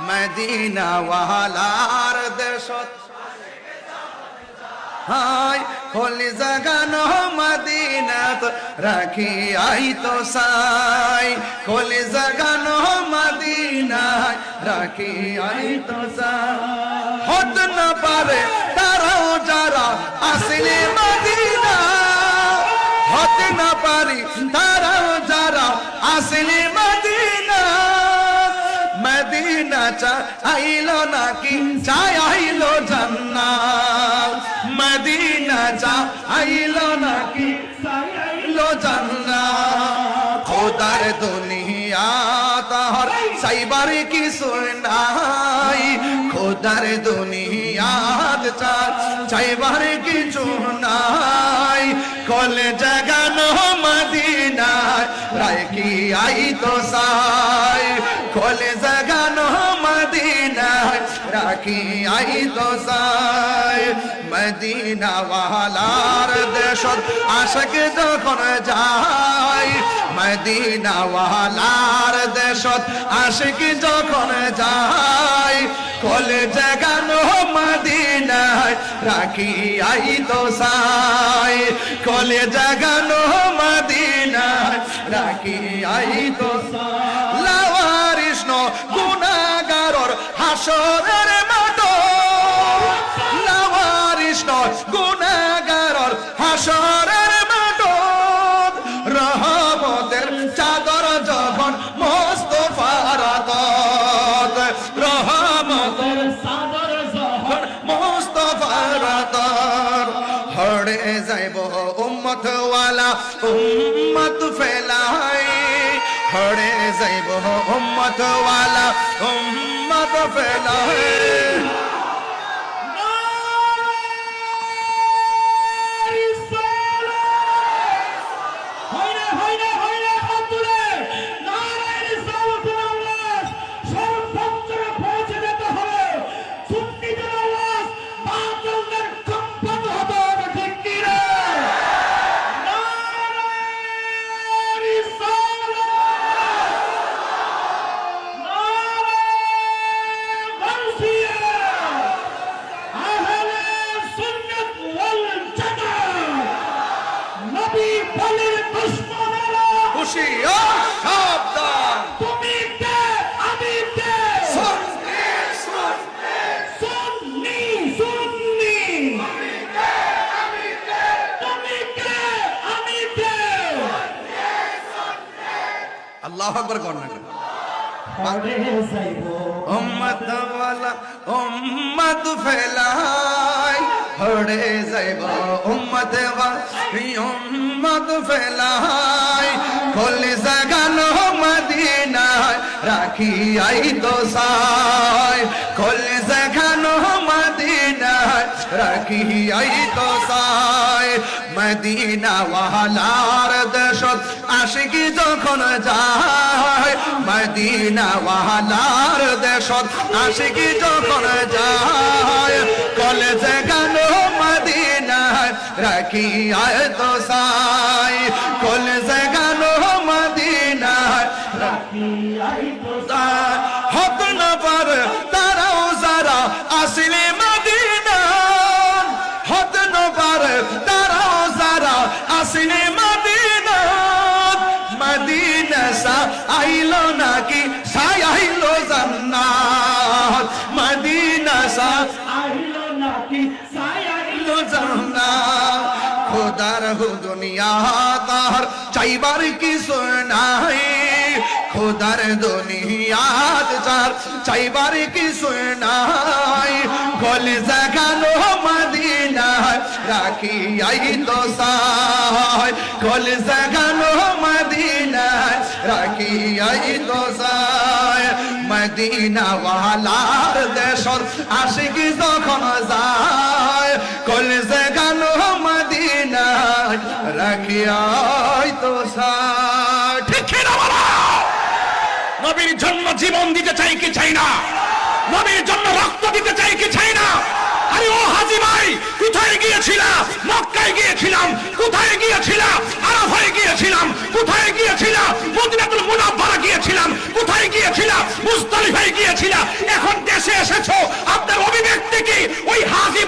Medina ওয়ালার দেশত high খোলি জাগানো মদিনাত রাখি আই তো সাই খোলি জাগানো মদিনায় রাখি আই তো সাই হত না পারে তারাও মদিনা চা আইলো নাকি? চাই আইলো জান্নাত। মদিনা চা আইলো নাকি? আইলো জান্নাত। খোদার দুনিয়া তাহার সাইবার কি নাই। খোদার দুনিয়াত চা চাইবার কিছু নাই। কলে জাগানো মদিনায়, রায় কি আই তো সাই? কলে রাখি আই তো সাই মদিনা ওয়ালার দেশত আশক যখন যায় মদিনা ওয়ালার দেশত আশিক যখন যায় কলে জাগানো মদিনায় রাখি আই তো সাই কলে জাগানো মদিনায় রাখি আই তো হাসরের মাঠ লাওয়ারিষ্ণ গুনাগারর হাসরের মাঠ রহমতের চাদর যখন মোস্তফার রহমতের চাদর যখন মোস্তফার হড়ে যাইব উম্মত ওয়ালা উম্মত ফেলাই হড়ে যাইব উম্মত ওয়ালা উম্মত ফেলাই খুশি সাবধান। তুমি কে? আমি কে? সুন্নি সুন্নি। সুন্নি সুন্নি। তুমি কে? আমি কে? আল্লাহ আকবার কর না হরে যাইব উম্মত ওয়ালা উম্মত ফেলাই। হড়ে যাইব উম্মত ওয়ালি উম্মত ফেলাই। খোলি জাগানো মদিনায় রাখি আই তো সাই মদিনায় রাখি আই তো সাই মদিনা ওয়ালার দেশত আশিকি যখন যায় মদিনা ওয়ালার দেশত আশিকি যখন যায় কলেজে আয় তো সাই কলেজে আয় তো সাই হত তারাও যারা আসলে আসলে মদিনা মদিনা সা আইলো নাকি? সাই আইলো জান্নাত। মদিনা সা আইলো নাকি? সাই আইলো জান্নাত। খোদার হু দুনিয়া তার চাইবার কিছু নাই। খোদার দুনিয়াত চার চাইবার কিছু নাই। গলে জাগানো রাখি আই সাই গলে জাগানো মদিনায় রাখি আই সাই মদিনা ওয়ালার দেশর আশিকি যখন যায় কলে জাগানো মদিনায় রাখি আই সাই ঠিক না বলা নবীর জন্য জীবন দিতে চাই কি চাই না? নবীর জন্য রক্ত দিতে চাই কি চাই না? আরে ও হাজি ভাই, কোথায় গিয়েছিলা? মক্কায় গিয়েছিলাম। কোথায় গিয়েছিলা? আরাফায় গিয়েছিলাম। কোথায় গিয়েছিলা? মদিনাতুল মুনাফারা গিয়েছিলাম। কোথায় গিয়েছিলা? মুস্তালিফায় গিয়েছিলা। এখন দেশে এসেছ। আপনার অভিব্যক্তি কি? ওই হাজি